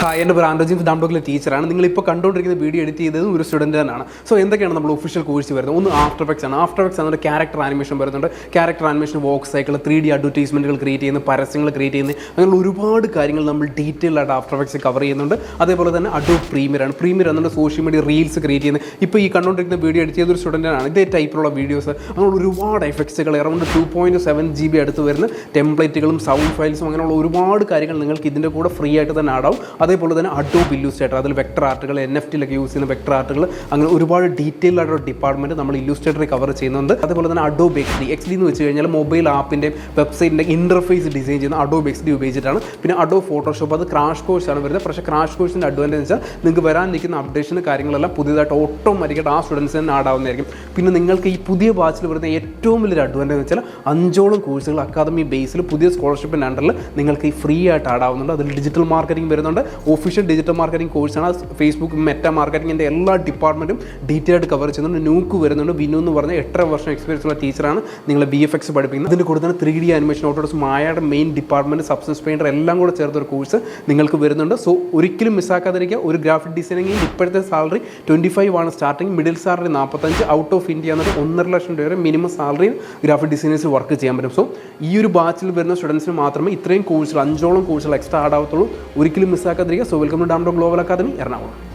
Hi എന്റെ dam ഡാംഡോക്കിലെ ടീച്ചറാണ്. നിങ്ങൾ ഇപ്പോൾ കണ്ടുകൊണ്ടിരിക്കുന്ന വീഡിയോ എഡിറ്റ് ചെയ്തത് ഒരു സ്റ്റുഡന്റ് തന്നെയാണ്. സോ എന്തൊക്കെയാണ് നമ്മൾ ഒഫീഷ്യൽ കോഴ്സ് വരുന്നത്? ഒന്ന് ആഫ്റ്റർ എഫക്ട്സ് ആണ്. ആഫ്റ്റർ എഫക്ട്സ് ആണ് ക്യാരക്ടർ ആനിമേഷൻ വരുന്നുണ്ട്. Character animation walk cycle three D അഡ്വർടൈസ്മെന്റുകൾ create ചെയ്യുന്ന പരസ്യങ്ങൾ ക്രിയേറ്റ് ചെയ്യുന്നത് അങ്ങനെയുള്ള ഒരുപാട് കാര്യങ്ങൾ നമ്മൾ ഡീറ്റെയിൽ ആയിട്ട് ആഫ്റ്റർ എഫക്ട്സ് കവർ ചെയ്യുന്നുണ്ട്. അതേപോലെ തന്നെ അഡോ പ്രീമിയർ ആണ്. പ്രീമിയർ എന്നുണ്ട് സോഷ്യൽ മീഡിയ റീൽസ് ക്രിയേറ്റ് ചെയ്യുന്നത് ഇപ്പോൾ ഈ കണ്ടുകൊണ്ടിരിക്കുന്ന വീഡിയോ എഡിറ്റ് ചെയ്ത ഒരു സ്റ്റുഡന്റാണ് ഇതേ ടൈപ്പിലുള്ള വീഡിയോസ് അങ്ങനെയുള്ള ഒരുപാട് എഫക്ട്സുകൾ around two point seven G B അടുത്ത് വരുന്ന ടെംപ്ലേറ്റുകളും സൗണ്ട് ഫയൽസും അങ്ങനെയുള്ള ഒരുപാട് കാര്യങ്ങൾ നിങ്ങൾക്ക് ഇതിന്റെ കൂടെ ഫ്രീ ആയിട്ട് തന്നെ ആടാവും അതേപോലെ തന്നെ അഡോ ഇല്യൂസ്ട്രേറ്റർ അതിൽ വെക്ടർ ആർട്ടുകൾ എൻ എഫ് ടിയിലൊക്കെ യൂസ് ചെയ്യുന്ന വെക്ടർ ആർട്ടുകൾ അങ്ങനെ ഒരുപാട് ഡീറ്റെയിൽ ആയിട്ടുള്ള ഡിപ്പാർട്ട്മെന്റ് നമ്മൾ ഇല്യൂസ്ട്രേറ്ററിൽ കവർ ചെയ്യുന്നുണ്ട്. അതേപോലെ തന്നെ Adobe X D X D എന്ന് വെച്ച് കഴിഞ്ഞാൽ മൊബൈൽ ആപ്പിന്റെ വെബ്സൈറ്റിന്റെ ഇന്റർഫേസ് ഡിസൈൻ ചെയ്യുന്ന അഡോ എക്സ് ഡി ഉപയോഗിച്ചിട്ടാണ്. പിന്നെ അഡോ ഫോട്ടോഷോപ്പ് അത് ക്രാഷ് കോഴ്സാണ് വരുന്നത്. പക്ഷേ ക്രാഷ് കോഴ്സിന്റെ അഡ്വാന്റേജ് നിങ്ങൾക്ക് വരാൻ നിൽക്കുന്ന അപ്ഡേഷന് കാര്യങ്ങളെല്ലാം പുതിയതായിട്ട് ഓട്ടോമാറ്റിക്കായിട്ട് ആ സ്റ്റുഡൻസ് തന്നെ ആടാവുന്നതായിരിക്കും പിന്നെ നിങ്ങൾക്ക് ഈ പുതിയ ബാച്ചിൽ വരുന്ന ഏറ്റവും വലിയൊരു അഡ്വാന്റേജ് വെച്ചാൽ അഞ്ചോളം കോഴ്സുകൾ അക്കാദമി ബേസിൽ പുതിയ സ്കോളർഷിപ്പിന്റെ അണ്ടറിൽ നിങ്ങൾക്ക് ഈ ഫ്രീ ആയിട്ട് ആടാവുന്നുണ്ട് അതിൽ ഡിജിറ്റൽ മാർക്കറ്റിംഗ് വരുന്നുണ്ട്. ഒഫീഷ്യൽ ഡിജിറ്റൽ മാർക്കറ്റിംഗ് കോഴ്സാണ് ഫേസ്ബുക്ക് മെറ്റ മാർക്കറ്റിംഗിന്റെ എല്ലാ ഡിപ്പാർട്ട്മെന്റും ഡീറ്റെയിൽ ആയിട്ട് കവർ ചെയ്യുന്നുണ്ട്. നൂക്ക് വരുന്നുണ്ട്. വിനു എന്ന് പറഞ്ഞ എട്ടര വർഷം എക്സ്പീരിയൻസ് ഉള്ള ടീച്ചറാണ് നിങ്ങൾ ബി എഫ് എക്സ് പഠിപ്പിക്കുന്നത്. അതിന്റെ കൂടെ ത്രീ ഡി ആനിമേഷൻ ഓട്ടോസ് മായയുടെ മെയിൻ ഡിപ്പാർട്ട്മെന്റ് സബ്സ്റ്റൻസ് പെയിന്റർ എല്ലാം കൂടെ ചേർത്ത ഒരു കോഴ്സ് നിങ്ങൾക്ക് വരുന്നുണ്ട്. സോ ഒരിക്കലും മിസ്സാക്കാതിരിക്കുക ഒരു ഗ്രാഫിക് ഡിസൈനിങ്ങിൽ ഇപ്പോഴത്തെ സാലറി ട്വന്റി ഫൈവ് ആണ്. സ്റ്റാർട്ടിങ് മിഡിൽ സാലറി നാൽപ്പത്തഞ്ച് ഔട്ട് ഓഫ് ഇന്ത്യ എന്നിട്ട് ഒന്നര ലക്ഷം രൂപ വരെ മിനിമം സാലറിയും ഗ്രാഫിക് ഡിസൈനേഴ്സ് വർക്ക് ചെയ്യാൻ പറ്റും. സോ ഈ ഒരു ബാച്ചിൽ വരുന്ന സ്റ്റുഡൻസിന് മാത്രമേ ഇത്രയും കോഴ്സുകൾ അഞ്ചോളം കോഴ്സുകൾ എക്സ്ട്രാ ആഡ് ആവത്തുള്ളൂ. ഒരിക്കലും മിസ്സാക്കാതിരിക്കുക സോ വെൽക്കം ടു ഡാംഡോ ഗ്ലോബൽ അക്കാദമി എറണാകുളം.